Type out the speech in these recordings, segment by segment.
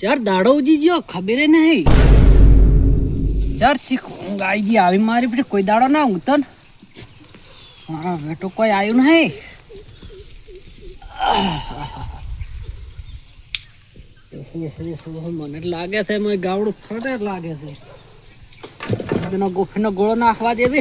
ચાર દાડો ઉજી ગયો, ખબર નહીં. ચાર શીખ ઊંઘ આવી ગઈ, આવી મારી પછી કોઈ દાડો ના ઊંઘતો ને. મારો બેટો કોઈ આવ્યું નહીં. મને લાગે છે ગાવડું ફરે લાગે છે. ગોફીનો ગોળો નાખવા દે દે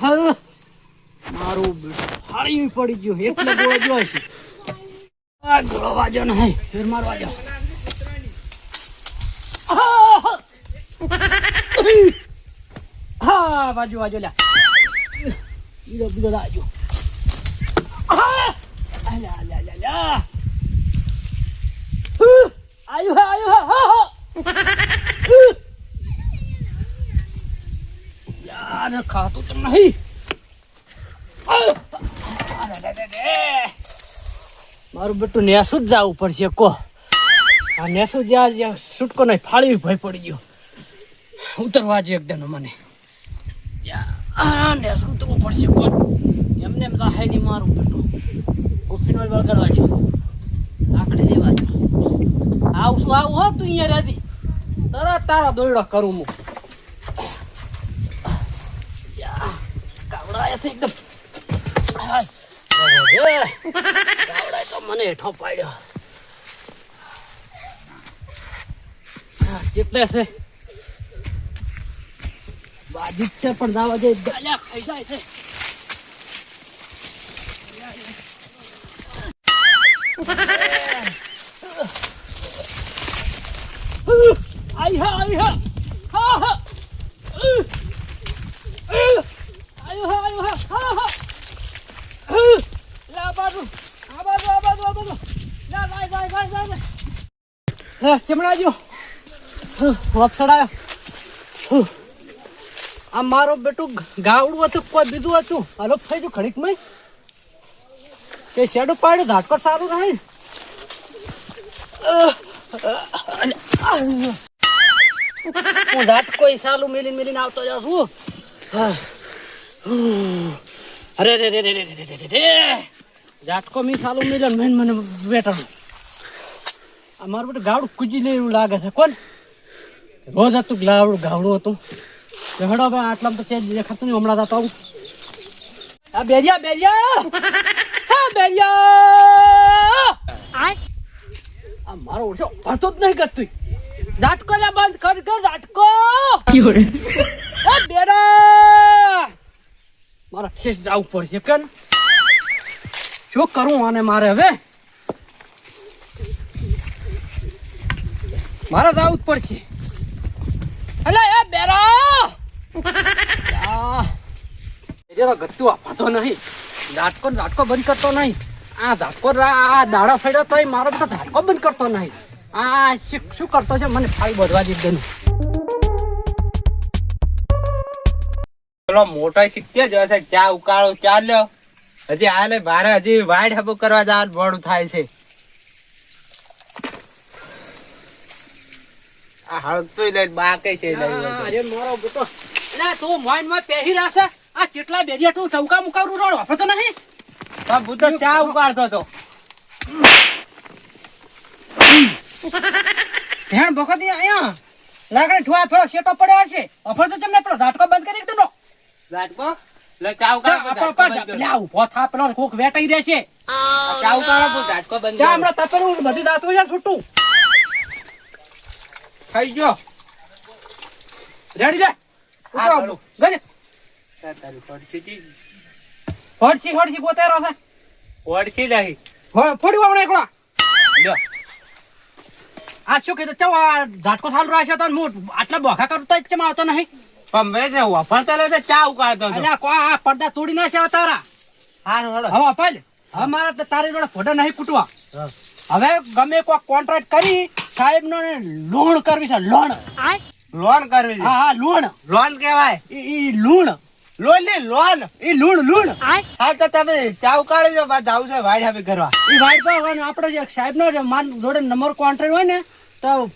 હા મારું બેટું પડી ગયો એટલે ગોળો જો છે. આ ગોળો વાજો ને હે, ફેર મારો વાજો. હા, વાજો વાજો, લ્યા. બીજો બીજો વાજો આયુ હે, આયુ હા. હા. યાર, ખાતું તો નહીં. મારું બેટું નેસું જ જવું પડશે કો. આ નેસું જ્યાં જ્યાં છૂટકો નહીં ફાળી ભય પડી ગયો. ઉતરવા જે એકદમ મને. નેસું ઉતરવું પડશે કોણ એમને એમ રાહે નહીં મારું બેટું કોફીનો બળગાડવા જો લાકડી દેવા જો આવશું આવું હો તું અહીંયા રહેતી. તરત તારા દોયડો કરું હું. યા, કાવડાયા એકદમ. મને હેઠો પાડ્યો. જેટલે છે? બાજી છે પણ દાવા જે ગાલ્યા ખાઈ જાય છે. ચમડાજો વપસડાયો આ મારો બેટું ગાવડું હતું, કોઈ બીજું હતું. હલો થઈ ગયું ઘડીક મય તે શેડું પાડ્યું ધાટકોટ સારું રહે હું ધાટકો સાલું મેલીને મેલીને આવતો જાઉં છું. અરે રે રે રે રે રે રે ઝાટકો મી સાલું મિલન મને બેટાડું બેઠાનું આ મારું બેટું ગાવડું કૂજી લે એવું લાગે છે. કોણ? રોજ હતું ગાવડું ગાવડું હતું. હેડો ભાઈ આટલામાં તો ચેન્જ દેખાતું નહીં હમણાં તો આવું. આ બેરિયા બેરિયા! હા બેરિયા! આ મારો ઓછો ભરતો જ નહીં કરતું ઝાટકો લે બંધ કર કર ઝાટકો! એ બેરા! મારા ખેસ જવું પડશે કે શું કરું આને મારે હવે? મારે આવું જ પડશે. અલે, એ બેરા! એ તો ગત્તુ આપતો નહીં. ઝાટકો ને ઝાટકો બંધ કરતો નહીં. આ ઝાટકો આ દાડા ફેડ્યો તો મારો બધો ઝાટકો બંધ કરતો નહીં. આ શું કરતો છે? મને ફાઈ બધવા દીધું પેલો મોટો શીખતે જ હશે ચા ઉકાળો, ચા લ્યો. હજી હાલે ભારે હજી વાઇડ હબુ કરવા જવાનું ભણું થાય છે. આ છે અરે મારો બેટો એટલે બંધ કરી દીધો ઝાટકો? ચામડા તપેલું બધું દાંતવું છે છૂટું. ખાઈ ગયો. રેડી લે. હા, ચાલો. ગજે. તારી કી હડસી હડસી પોતે રહે ઓળખી નહીં હોય ફોડી વાવણે એકલા. લ્યો. આ શું કીધું? ચાલ આ ઝાટકો સારું છે તો હું આટલા બોખા કરું તો ચમ આવતો નહીં. મેં જે વફરતો રહ્યો તો ચા ઉકાળતો અલ્યા કો આ પડદા તોડી નાખ્યા તારા. હારું હળો હવે અપાલ હવે મારે તો તારી જોડે ફોટા નહીં કૂટવા હવે ગમે કોઈ કોન્ટ્રાક્ટ કરી સાહેબ નો લોણ કરવી છે લોણ. લોન કરવી છે? હા લોણ. લોન કહેવાય? ઈ ઈ લૂણ. લોનની લોન. ઈ લૂણ લૂણ. હા તો તમે ચા ઉકાળી દો બાદ જાવ છે વાઈડ હવે કરવા ઈ વાઈટ તો હવે આપણે જે સાહેબ નો જે માન જોડે નંબર કોન્ટ્રાક્ટ હોય ને તો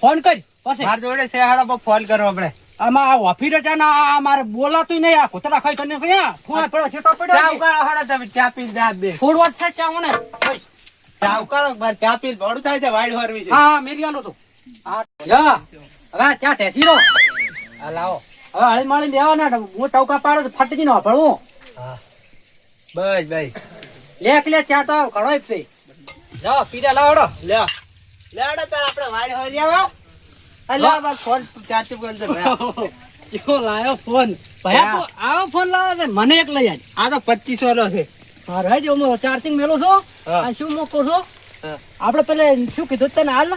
ફોન કરી પછી. માર જોડે છે પર ફોન કરો આપણે આમાં આ ઓફિસ છે ને આ મારે બોલાતું નહીં આ કોતરા ખાઈ તને કયા ફોન પડ્યો છેટો પડ્યો. છે. ઉકાળો હાડો તમે ચા પી જા બે. ફૂડ વાત ચા મને. બસ. ચા ઉકાળો મારે ચા પી મોડું થાય છે? વાઈડ હોરવી છે હા હા મેરી આલો તું. હા. હવે ચા ટેસી રો હા લાવો. હવે હળી માળી દેવાના હું ટવકા પાડો તો ફટજી નો ભણવું હા. બસ લેખ લે ચા તો ઘણો જ છે. જાઓ પીડા લાવડો લે લેડો તાર આપણે વાઈડ હોરી આવો. અલ્યા બસ ફોન ચાચી બોલ દે લાયો ફોન. ભયા આવો ફોન લાવો મને એક લઈ આજ. આ તો પચીસો નો છે. હા જો હું ચાર્જિંગ મેલો છો. આ શું મોકો છો? આપડે આપણે પેલે શું કીધું તને હાલ?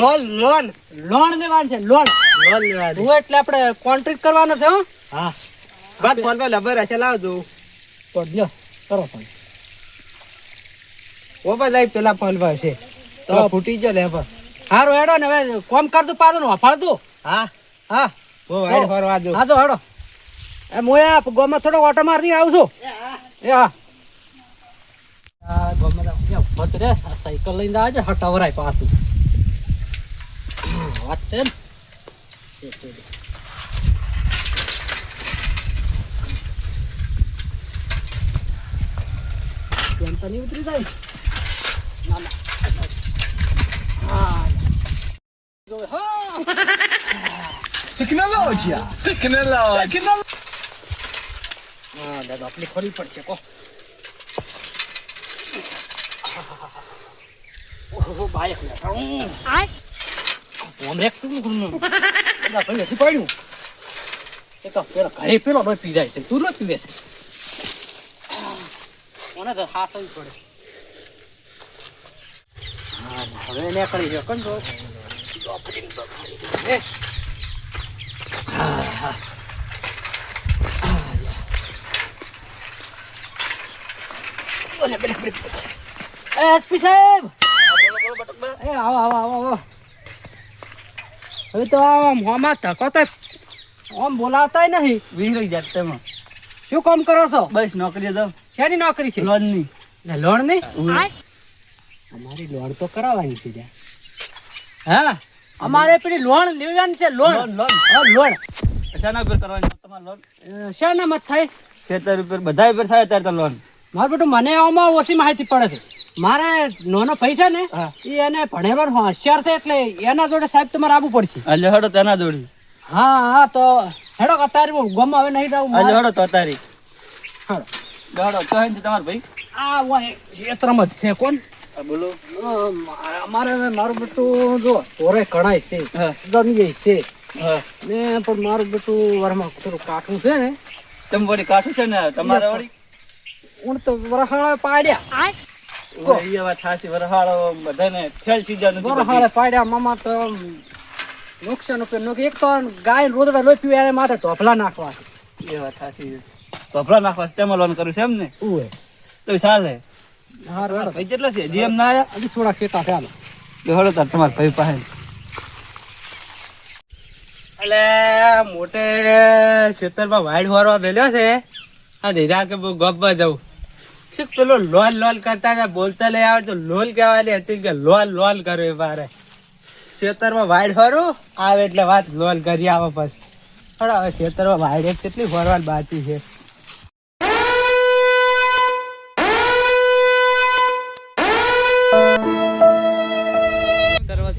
Loan loan. લોન લેવાની છે લોન. લોન હું એટલે આપણે કોન્ટ્રાક્ટ કરવાનો છે હા. બસ ફોન પર લબર હશે લાવજો. લ્યો કરો ફોન પેલા ફોન પર છે. તો ફૂટી ગયો લે પર હારું હેડો ને હવે કોમ કર દઉં પાડો ને હા. હા. ફરવા દો. હા તો હેડો. એ આ ગોમાં થોડો ઓટો મારી આવું છું. એ હા. આ ગોમાં ત્યાં તો રે સાયકલ લઈને ઉતરી જાય ના ના હા જો, હા Tecnologia! Tecnologia! હા દાદા આપણે ખોલી પડશે કો ઓહો બાયક ને આય. ઓમ રેક તું ગુમ દાદા ભાઈ નથી પડ્યું. એ તો પેલો ઘરે પેલો ડોય પી જાય છે. તું નો પીવે છે. મને તો હાથ આવી પડે. હવે હા હા. એ આવો આવો આવો આવો. હવે તો આમ હોમાં ધક્કો તો આમ બોલાવતાય નહીં. વીર જાત તેમાં. શું કામ કરો છો? બસ નોકરી જાવ શેની નોકરી છે? લોનની. ને લોનની? અમારી લોન તો કરાવવાની છે જા. હા? અમારે પેલી લોન લેવાની છે લોન. Loan loan. લોન. શાના ઉપર કરવાની તમારે લોન? શાના શેના મત થાય? ખેતર ઉપર બધા ઉપર થાય ત્યારે તો લોન. મારું બેટું મને આમાં ઓછી માહિતી પડે છે. મારે નોનો પૈસા ને એ એને ભણેવાર હોશિયાર છે એટલે એના જોડે સાહેબ તમારે આવવું પડશે. એટલે હડો તેના જોડે. હા હા તો હેડો અત્યારે હું ગમ હવે નહીં જાઉં એટલે હડો તો અતારી. હેડો. હડો કહે હે તમાર ભાઈ? આ વાય ક્ષેત્રમાં જ છે કોણ? બોલો. અમારે મારે બેટું જો તોરે કણાય છે ગમીએ છે. ને પણ મારું બેટું વરમાં થોડું કાઠું છે ને. તમે વળી કાઠું છે ને તમારે વળી? હું તો વરહાળા પાડ્યા. નુકસાન એક તો ગાય રોદડા લોહી પીવે એને માટે નાખવા. એ વાત થાશી કપડા નાખવા તેમાં લોન કર્યું છે એમ ને? તો ચાલે હા રેડો ભાઈ કેટલા છે? જેમ ના આયા? હજી થોડા ખેટા ચાલો તો તાર તમારા ભાઈ પાસે. એટલે મોટે ખેતરમાં વાઈડ ફરવા બેલ્યો છે. આ ધીરા કે બહુ જવું શું પેલો લોલ લોલ કરતા હતા, બોલતા લઈ આવે તો લોલ કહેવાની હતી કે લોલ લોલ કરે મારે. ખેતરમાં વાઈડ ફરું આવે એટલે વાત લોલ કરી આવે પછી. પણ હવે ખેતરમાં એક કેટલી ફરવાની બાકી છે.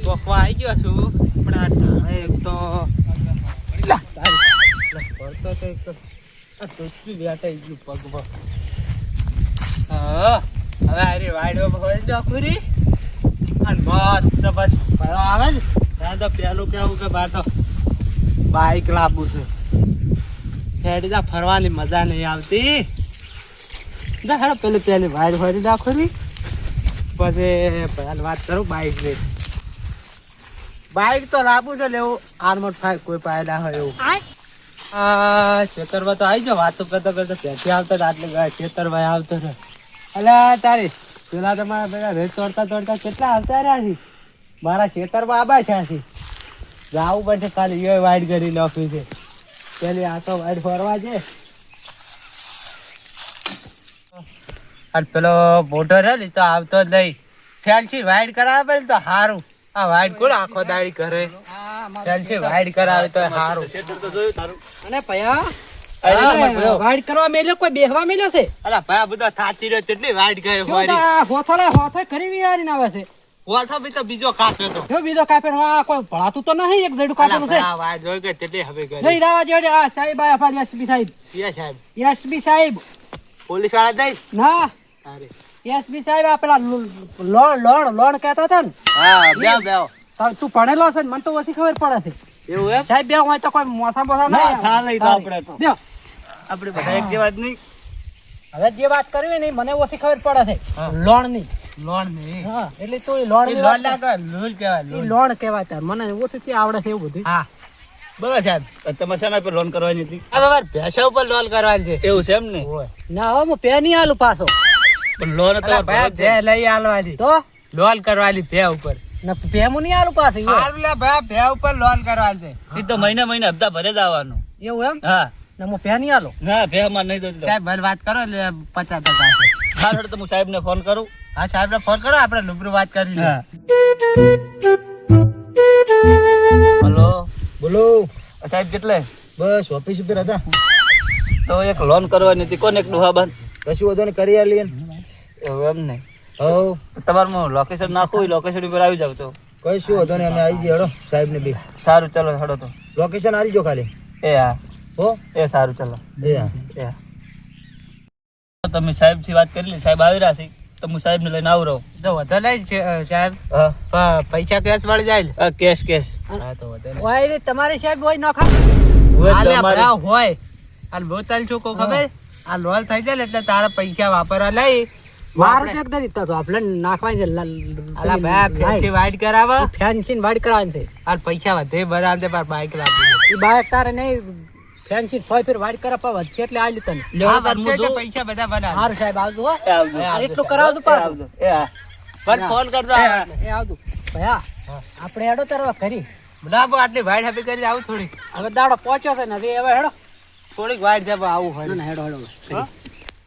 ચોકવા આવી ગયો છું, પણ એક તો એક તો આ પગમાં. હવે આરી વાડીઓમાં હોય જ નોકરી. અને બસ આવે ને ત્યાં તો પેલું કેવું કે બાર તો બાઈક લાવવું છે. હેડી ફરવાની મજા નહીં આવતી. હેડો પેલી પેલી વાઈડ હોય નાખોરી પછી પહેલ વાત કરું બાઈકની. બાઈક તો લાવવું છે લેવું આર્મર ફાઈવ કોઈ પાયડા ના હોય એવું. ખેતરમાં તો આવી જાઓ વાતો કરતા કરતા ત્યાંથી આવતા આટલે ગયા ખેતરમાં આવતો રહ્યો અલ્યા તારી પેલા તમારા પેલા રેત તોડતા તોડતા કેટલા આવતા રહ્યા છે? મારા ખેતરમાં આબા છે છે જવું પડશે ખાલી એ વાઈડ કરી નાખ્યું છે પેલી આ તો વાઈડ ફરવા છે. અને પેલો મોટો છે ને તો આવતો જ નહીં. ફેલસી વાઈડ કરાવે ને તો સારું આ વાઈડ કોણ આખો દાડી કરે? ફેલસી વાઈડ કરાવે તો સારું અને ભયા અરે, અમાર ભયો. વાઈડ કરવા મેલ્યો કોઈ બેહવા મેલ્યો છે? અલા ભાઈ બધા થાતી રહ્યો કેટલી વાઈડ ગયો કેવું મારી. હોથો રે હોથો કરી આવે છે. બી તો બીજો કાપ્યો તો. જો બીજો કાપે ને કોઈ ભળાતું તો નહીં એક જડું કાપેલું છે? આ વાઈડ જોઈ કે કેટલી હવે કરી. જોઈ રાવા જોડે આ સાહેબ આયા પાછા એસબી સાહેબ. પિયા સાહેબ. એસબી સાહેબ. પોલીસવાળા ના. અરે. એસબી સાહેબ આ પેલા લોણ લોણ લોણ કહેતા હતા ને. હા બેવ બેવ તું ભણેલો છે ને મને તો ઓછી ખબર પડે છે. એવું એમ? સાહેબ બે હોય તો કોઈ મોસા મોસા ના, નહીં તો આપણે તો. આપણે બધા એક જેવા જ નહીં. હવે જે વાત કરવી ને મને ઓછી ખબર પડે છે. લોણની લોણની એટલે તો લોણની ના કહેવાય, લૂલ કહેવાય, લોણ કહેવાય તાર. મને ઓછી થી આવડે છે એવું બધું. હા. બરાબર સાહેબ. તમારે શેના પર લોન કરવાની હતી? અમારે ભેંસા ઉપર લોન કરવાની છે. એવું છે એમ ને? ના હવે હું પે નહીં આલું પાછો. પણ લોન તો ભે લઈ આલવાની. તો? લોન કરવાની ભે ઉપર. હું નહીં આલું પાછો એવું. હારું લે ભાઈ ભે ઉપર લોન કરવાની છે. એ તો મહિને મહિને હપ્તા ભરે જ આવવાનું. એવું એમ? હા. ને હું પે નહીં આલો ના ભે માં નહીં દોતી સાહેબ ભલે વાત કરો એટલે પચાસ પચાસ હા હેડો તો હું સાહેબ ને ફોન કરું. હા સાહેબ ને ફોન કરો આપણે રૂબરૂ વાત કરી લે હલો. બોલો. સાહેબ કેટલે? બસ ઓફિસ ઉપર હતા. તો એક લોન કરવાની હતી. કોને એક ડોહાબાન કશું વધુ ને કરી આલી ને. એવું એમ ને. હો. તમારું લોકેશન નાખું એ લોકેશન ઉપર આવી જાવ તો. કશું વધુ ને અમે આવી જઈએ. હેડો સાહેબ ને બી. સારું ચલો હેડો તો. લોકેશન આલજો ખાલી. એ હા. હો? એ સારું ચલો. એ. હા એ. હા તમે સાહેબથી વાત કરી લે. સાહેબ આવી રહ્યા છે. તો હું સાહેબ ને લઈને આવું રહું. તો વધારે લઈ સાહેબ. પૈસા કેશ મળી જાય કેશ કેશ. હા તો વધારે ઓય તમારે સાહેબ હોય નખા હોય આ બોતલ છો કો ખબર? આ લોલ થઈ જાય એટલે તારા પૈસા વાપરવા લઈ મારું તો દરી તો આપણે નાખવાની છે અલા ભાઈ ફેન્સી વાઈટ કરાવા ફેન્સી વાઇટ કરવાની છે. આ પૈસા વધે બરાબર દે પર બાઈક લાવી ઈ બાઈક તારે નહીં ફેન્સી છ ફેર વાઈટ કરા પા વધશે એટલે આલી તને. પૈસા બધા બનાવ હાર સાહેબ આવજો આવજો. આ એટલું કરાવજો પાછું. એ હા. પણ ફોન કરજો એ આવજો. ભયા આપણે હેડો તરવા કરી ના બો આટલી વાઈટ હેપી કરી આવું થોડી હવે દાડો પહોંચ્યો છે ને હવે હેડો. થોડીક વાઈટ જબ આવું હોય. ના હેડો હેડો?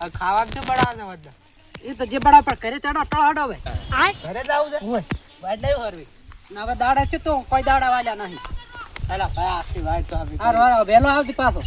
આ ખાવાનું શું બનાવવાનું બધા? એ તો જે બડા પણ કરે તેડો ટળ હડો હવે. ઘરે જ આવું છે? હોય વાઈટ નહીં કરવી ના હવે દાડા છે તો કોઈ દાડા વાલ્યા નહીં. અલા ભાઈ આખી વાઈટ તો આપી હારું હારું વહેલો આવતી પાછો.